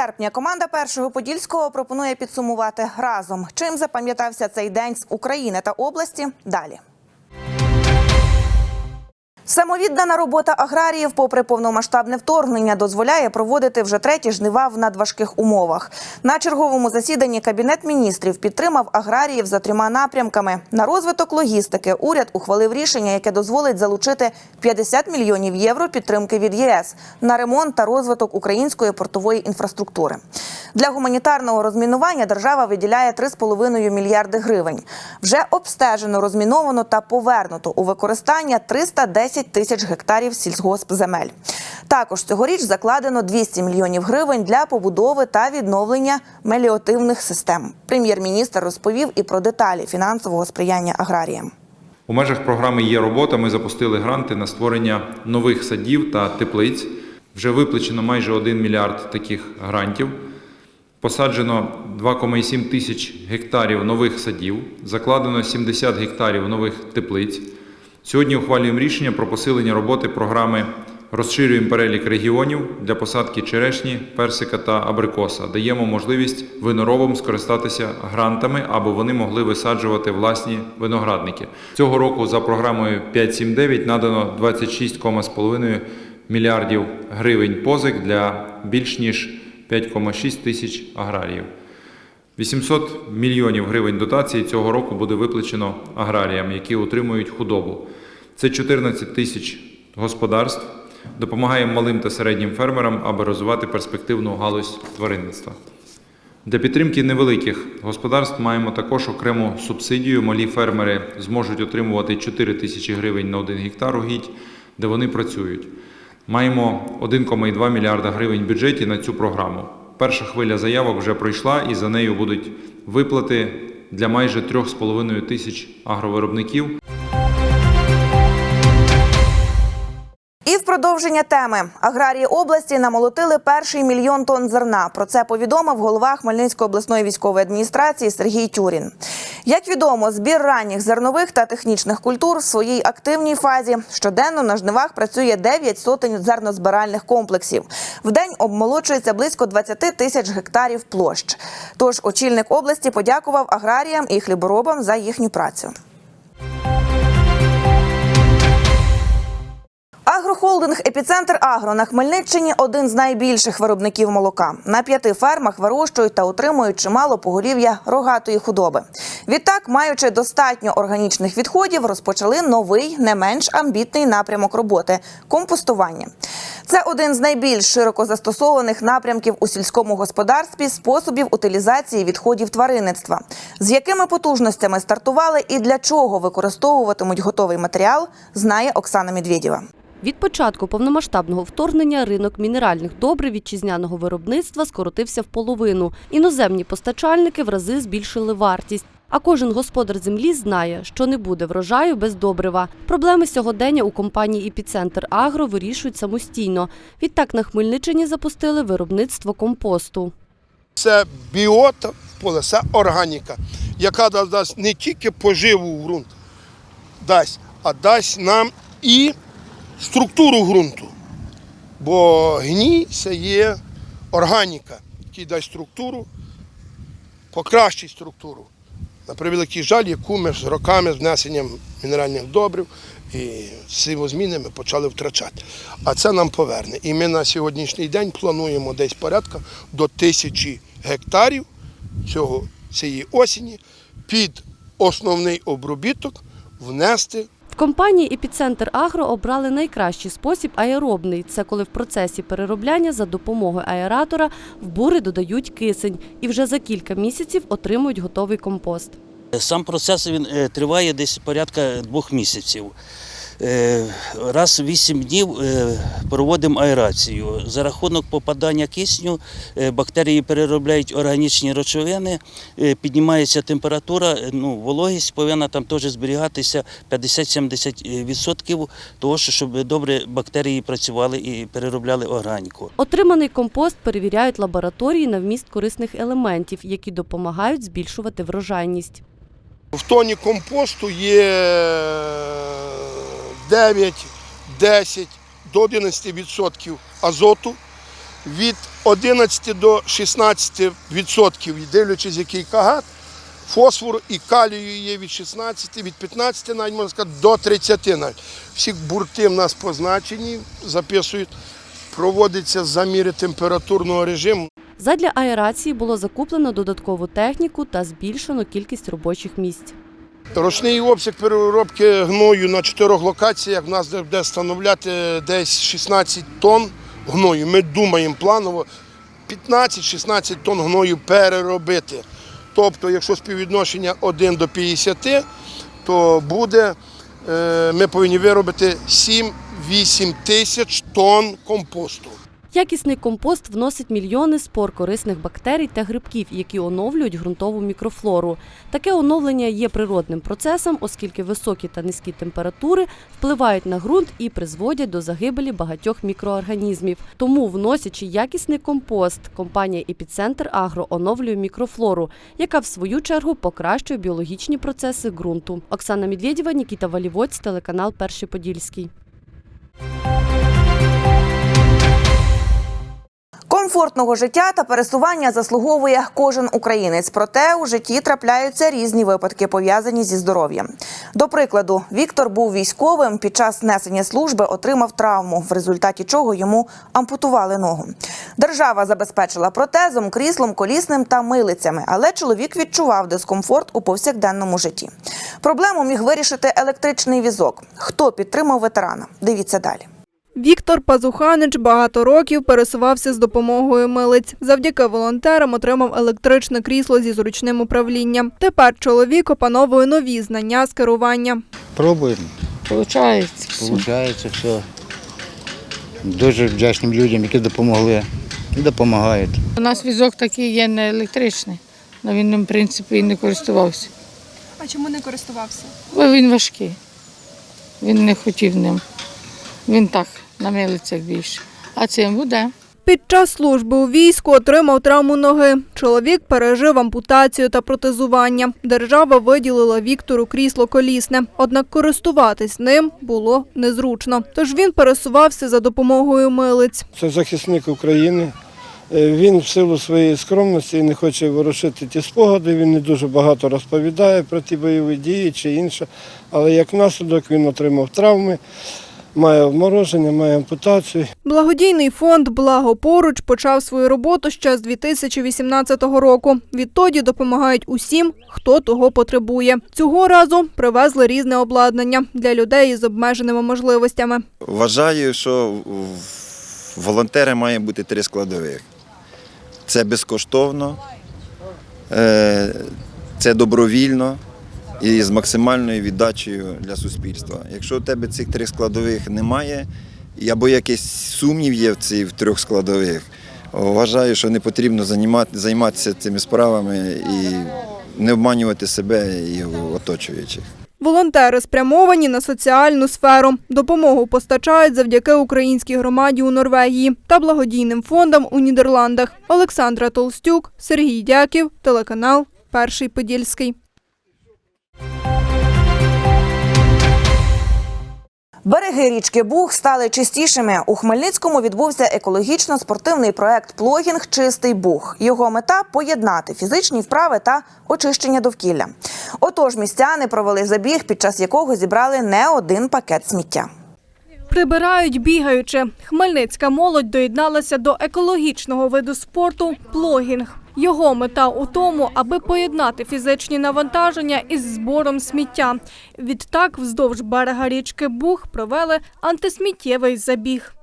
серпня команда першого подільського пропонує підсумувати разом. Чим запам'ятався цей день з України та області? Далі. Самовіддана робота аграріїв, попри повномасштабне вторгнення, дозволяє проводити вже треті жнива в надважких умовах. На черговому засіданні кабінет міністрів підтримав аграріїв за трьома напрямками. На розвиток логістики уряд ухвалив рішення, яке дозволить залучити 50 мільйонів євро підтримки від ЄС на ремонт та розвиток української портової інфраструктури. Для гуманітарного розмінування держава виділяє 3,5 мільярди гривень. Вже обстежено, розміновано та повернуто у використання 310 тисяч гектарів сільськогоспземель. Також цьогоріч закладено 200 мільйонів гривень для побудови та відновлення меліотивних систем. Прем'єр-міністр розповів і про деталі фінансового сприяння аграріям. У межах програми є робота. Ми запустили гранти на створення нових садів та теплиць. Вже виплачено майже 1 мільярд таких грантів. Посаджено 2,7 тисяч гектарів нових садів, закладено 70 гектарів нових теплиць. Сьогодні ухвалюємо рішення про посилення роботи програми Розширюємо перелік регіонів для посадки черешні, персика та абрикоса. Даємо можливість виноробам скористатися грантами, аби вони могли висаджувати власні виноградники. Цього року за програмою 5.7.9 надано 26,5 мільярдів гривень позик для більш ніж 5,6 тисяч аграріїв. 800 мільйонів гривень дотації цього року буде виплачено аграріям, які утримують худобу. Це 14 тисяч господарств. Допомагаємо малим та середнім фермерам, аби розвивати перспективну галузь тваринництва. Для підтримки невеликих господарств маємо також окрему субсидію. Малі фермери зможуть отримувати 4 тисячі гривень на 1 гектар угідь, де вони працюють. Маємо 1,2 мільярда гривень в бюджеті на цю програму. Перша хвиля заявок вже пройшла, і за нею будуть виплати для майже 3,5 тисяч агровиробників. Продовження теми аграрії області намолотили перший мільйон тонн зерна. Про це повідомив голова Хмельницької обласної військової адміністрації Сергій Тюрін. Як відомо, збір ранніх зернових та технічних культур в своїй активній фазі щоденно на жнивах працює 9 сотень зернозбиральних комплексів. В день обмолочується близько 20 тисяч гектарів площ. Тож очільник області подякував аграріям і хліборобам за їхню працю. Агрохолдинг Епіцентр Агро на Хмельниччині один з найбільших виробників молока. На п'яти фермах вирощують та утримують чимало поголів'я рогатої худоби. Відтак, маючи достатньо органічних відходів, розпочали новий, не менш амбітний напрямок роботи компостування. Це один з найбільш широко застосованих напрямків у сільському господарстві способів утилізації відходів тваринництва. З якими потужностями стартували і для чого використовуватимуть готовий матеріал, знає Оксана Медведєва. Від початку повномасштабного вторгнення ринок мінеральних добрив вітчизняного виробництва скоротився в половину. Іноземні постачальники в рази збільшили вартість. А кожен господар землі знає, що не буде врожаю без добрива. Проблеми сьогодення у компанії «Епіцентр Агро» вирішують самостійно. Відтак на Хмельниччині запустили виробництво компосту. Це біота поле, це органіка, яка да- дасть не тільки поживу в ґрунт, дасть, а дасть нам і структуру ґрунту. Бо гній це є органіка, який дасть структуру, покращить структуру. На превеликий жаль, яку ми з роками з внесенням мінеральних добрив і сивозміни ми почали втрачати. А це нам поверне. І ми на сьогоднішній день плануємо десь порядка до тисячі гектарів цього, цієї осені під основний обробіток внести компанії «Епіцентр Агро» обрали найкращий спосіб аеробний. Це коли в процесі переробляння за допомогою аератора в бури додають кисень і вже за кілька місяців отримують готовий компост. Сам процес він е, триває десь порядка двох місяців. Е, Раз в вісім днів е, проводимо аерацію. За рахунок попадання кисню е, бактерії переробляють органічні речовини, піднімається температура, ну, вологість повинна там теж зберігатися 50-70% того, що щоб добре бактерії працювали і переробляли органіку. Отриманий компост перевіряють лабораторії на вміст корисних елементів, які допомагають збільшувати врожайність. В тоні компосту є 9, 10 до 11% азоту, від 11 до 16 відсотків, дивлячись, який кагат. Фосфору і калію є від 16, від 15 навіть можна сказати, до 30 навіть. Всі бурти в нас позначені, записують. Проводиться заміри температурного режиму. Задля аерації було закуплено додаткову техніку та збільшено кількість робочих місць. Ручний обсяг переробки гною на чотирьох локаціях в нас буде становляти десь 16 тонн гною. Ми думаємо планово 15-16 тонн гною переробити. Тобто, якщо співвідношення 1 до 50, то буде, е, ми повинні виробити 7-8 тисяч тонн компосту. Якісний компост вносить мільйони спор корисних бактерій та грибків, які оновлюють ґрунтову мікрофлору. Таке оновлення є природним процесом, оскільки високі та низькі температури впливають на ґрунт і призводять до загибелі багатьох мікроорганізмів. Тому, вносячи якісний компост, компанія Епіцентр Агро оновлює мікрофлору, яка в свою чергу покращує біологічні процеси ґрунту. Оксана Медведєва, Нікіта Валівоць, телеканал Перший Подільський. Комфортного життя та пересування заслуговує кожен українець. Проте у житті трапляються різні випадки, пов'язані зі здоров'ям. До прикладу, Віктор був військовим. Під час несення служби отримав травму, в результаті чого йому ампутували ногу. Держава забезпечила протезом, кріслом, колісним та милицями, але чоловік відчував дискомфорт у повсякденному житті. Проблему міг вирішити електричний візок. Хто підтримав ветерана? Дивіться далі. Віктор Пазуханич багато років пересувався з допомогою милиць. Завдяки волонтерам отримав електричне крісло зі зручним управлінням. Тепер чоловік опановує нові знання з керування. Пробуємо. Получається. все. Получається все. Дуже вдячним людям, які допомогли і допомагають. У нас візок такий є не електричний, але він ним, в принципі, і не користувався. А чому не користувався? Бо він важкий. Він не хотів ним. Він так, на милицях більше. А цим буде. Під час служби у війську отримав травму ноги. Чоловік пережив ампутацію та протезування. Держава виділила Віктору крісло колісне, однак користуватись ним було незручно. Тож він пересувався за допомогою милиць. Це захисник України. Е, Він в силу своєї скромності не хоче ворушити ті спогади. Він не дуже багато розповідає про ті бойові дії чи інше. Але як наслідок він отримав травми, має обмороження, має ампутацію. Благодійний фонд Благо поруч почав свою роботу ще з 2018 року. Відтоді допомагають усім, хто того потребує. Цього разу привезли різне обладнання для людей із обмеженими можливостями. Вважаю, що в волонтери має бути три складових. Це безкоштовно, е, це добровільно і з максимальною віддачею для суспільства. Якщо у тебе цих трьох складових немає, або якийсь сумнів є в цих трьох складових, вважаю, що не потрібно займатися цими справами і не обманювати себе і оточуючих. Волонтери спрямовані на соціальну сферу. Допомогу постачають завдяки українській громаді у Норвегії та благодійним фондам у Нідерландах. Олександра Толстюк, Сергій Дяків, телеканал Перший Подільський. Береги річки Буг стали чистішими. У Хмельницькому відбувся екологічно-спортивний проект Плогінг Чистий Буг. Його мета поєднати фізичні вправи та очищення довкілля. Отож, містяни провели забіг, під час якого зібрали не один пакет сміття. Прибирають бігаючи. Хмельницька молодь доєдналася до екологічного виду спорту плогінг. Його мета у тому, аби поєднати фізичні навантаження із збором сміття. Відтак, вздовж берега річки Буг провели антисміттєвий забіг.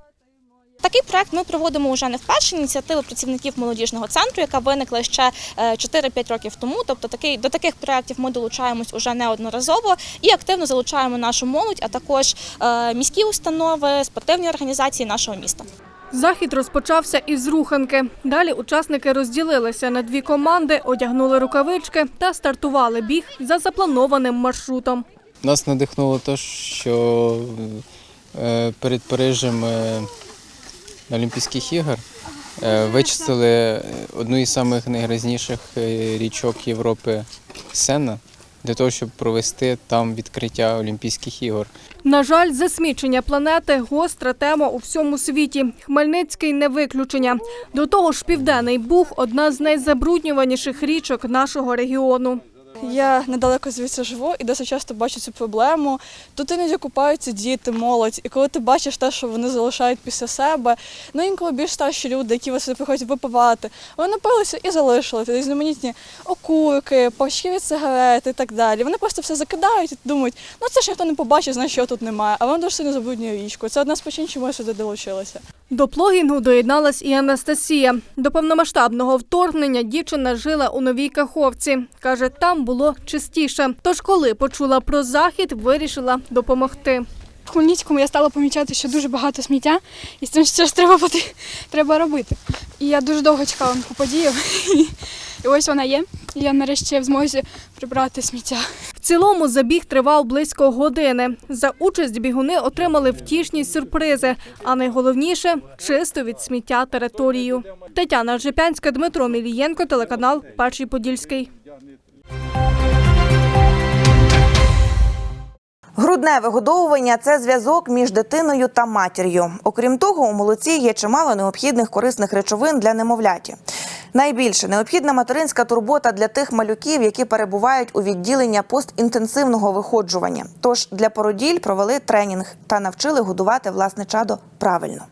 Такий проект ми проводимо вже не вперше. Ініціатива працівників молодіжного центру, яка виникла ще е, 4-5 років тому. Тобто такий до таких проєктів ми долучаємось уже неодноразово і активно залучаємо нашу молодь, а також е, міські установи, спортивні організації нашого міста. Захід розпочався із руханки. Далі учасники розділилися на дві команди, одягнули рукавички та стартували біг за запланованим маршрутом. Нас надихнуло те, що е, перед Парижем е, Олімпійських ігор е, вичистили одну із е, річок Європи Сена, для того, щоб провести там відкриття Олімпійських ігор. На жаль, засмічення планети гостра тема у всьому світі. Хмельницький не виключення. До того ж, південний Буг одна з найзабруднюваніших річок нашого регіону. Я недалеко звідси живу і досить часто бачу цю проблему. Тут іноді купаються діти, молодь, і коли ти бачиш те, що вони залишають після себе, ну інколи більш старші люди, які вас приходять випивати, вони напилися і залишили різноманітні окурки, пачки від сигарет і так далі. Вони просто все закидають і думають, ну це ж ніхто не побачить, значить його тут немає. А воно дуже сильно забруднює річку. Це одна з причин, чому я сюди долучилася. До плогінгу доєдналась і Анастасія. До повномасштабного вторгнення дівчина жила у Новій Каховці. Каже, там було чистіше. Тож, коли почула про захід, вирішила допомогти. В Хмельницькому я стала помічати, що дуже багато сміття, і з цим щось треба, поти- треба робити. І я дуже довго чекала на подію. І ось вона є. І я нарешті в змозі прибрати сміття. В цілому забіг тривав близько години. За участь бігуни отримали втішні сюрпризи, а найголовніше чисто від сміття територію. Тетяна Жипянська, Дмитро Мілієнко, телеканал Перший Подільський. Грудне вигодовування це зв'язок між дитиною та матір'ю. Окрім того, у молоці є чимало необхідних корисних речовин для немовляті. Найбільше необхідна материнська турбота для тих малюків, які перебувають у відділення постінтенсивного виходжування. Тож для породіль провели тренінг та навчили годувати власне чадо правильно.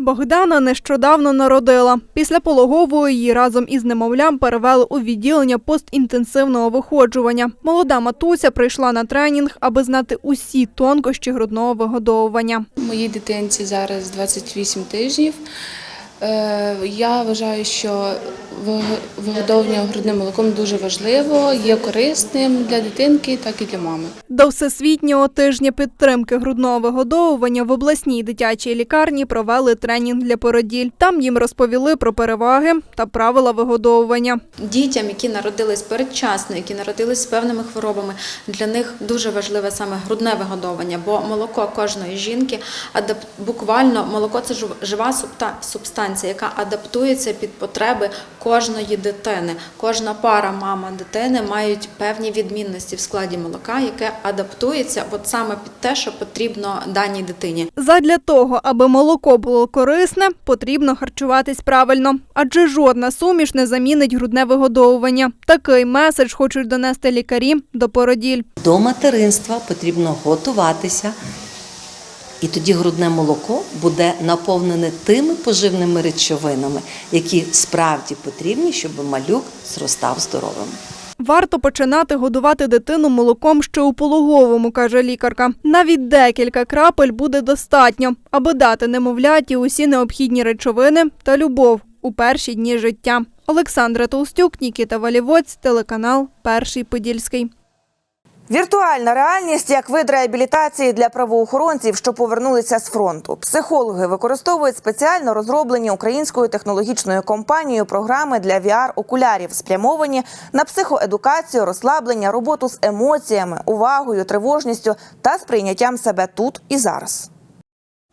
Богдана нещодавно народила. Після пологової її разом із немовлям перевели у відділення постінтенсивного виходжування. Молода матуся прийшла на тренінг, аби знати усі тонкощі грудного вигодовування. Моїй дитинці зараз 28 тижнів. Е, Я вважаю, що вигодовування грудним молоком дуже важливо, є корисним для дитинки, так і для мами. До всесвітнього тижня підтримки грудного вигодовування в обласній дитячій лікарні провели тренінг для породіль. Там їм розповіли про переваги та правила вигодовування. Дітям, які народились передчасно, які народились з певними хворобами, для них дуже важливе саме грудне вигодовування, бо молоко кожної жінки буквально молоко це жив- жива субта- субстанція, яка адаптується під потреби кожної дитини. Кожна пара мама дитини мають певні відмінності в складі молока, яке адаптується от саме під те, що потрібно даній дитині. Задля того, аби молоко було корисне, потрібно харчуватись правильно, адже жодна суміш не замінить грудне вигодовування. Такий меседж хочуть донести лікарі до породіль. До материнства потрібно готуватися, і тоді грудне молоко буде наповнене тими поживними речовинами, які справді потрібні, щоб малюк зростав здоровим. Варто починати годувати дитину молоком ще у пологовому, каже лікарка. Навіть декілька крапель буде достатньо, аби дати немовляті усі необхідні речовини та любов у перші дні життя. Олександра Толстюк, Нікіта Валівоць, телеканал Перший Подільський. Віртуальна реальність як вид реабілітації для правоохоронців, що повернулися з фронту. Психологи використовують спеціально розроблені українською технологічною компанією програми для VR-окулярів, спрямовані на психоедукацію, розслаблення, роботу з емоціями, увагою, тривожністю та сприйняттям себе тут і зараз.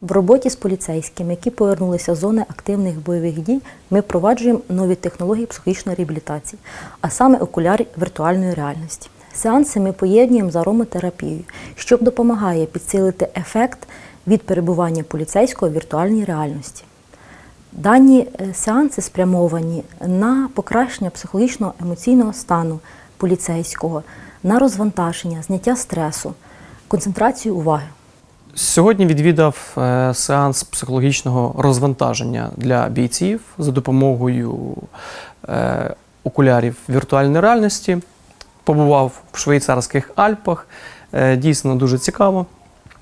В роботі з поліцейськими, які повернулися з зони активних бойових дій, ми впроваджуємо нові технології психологічної реабілітації, а саме окуляри віртуальної реальності. Сеанси ми поєднуємо з ароматерапією, що допомагає підсилити ефект від перебування поліцейського в віртуальній реальності. Дані е, сеанси спрямовані на покращення психологічного емоційного стану поліцейського, на розвантаження, зняття стресу, концентрацію уваги. Сьогодні відвідав е, сеанс психологічного розвантаження для бійців за допомогою е, окулярів віртуальної реальності. Побував в швейцарських Альпах. Е, Дійсно дуже цікаво.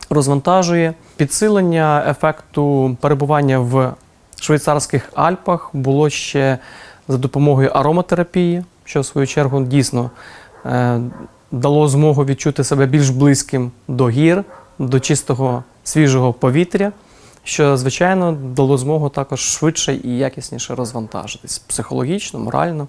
Розвантажує підсилення ефекту перебування в швейцарських Альпах було ще за допомогою ароматерапії, що в свою чергу дійсно е, дало змогу відчути себе більш близьким до гір, до чистого свіжого повітря, що, звичайно, дало змогу також швидше і якісніше розвантажитись психологічно, морально.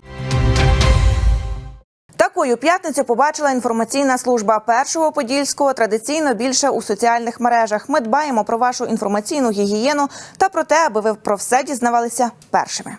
Такою п'ятницю побачила інформаційна служба першого подільського традиційно більше у соціальних мережах. Ми дбаємо про вашу інформаційну гігієну та про те, аби ви про все дізнавалися першими.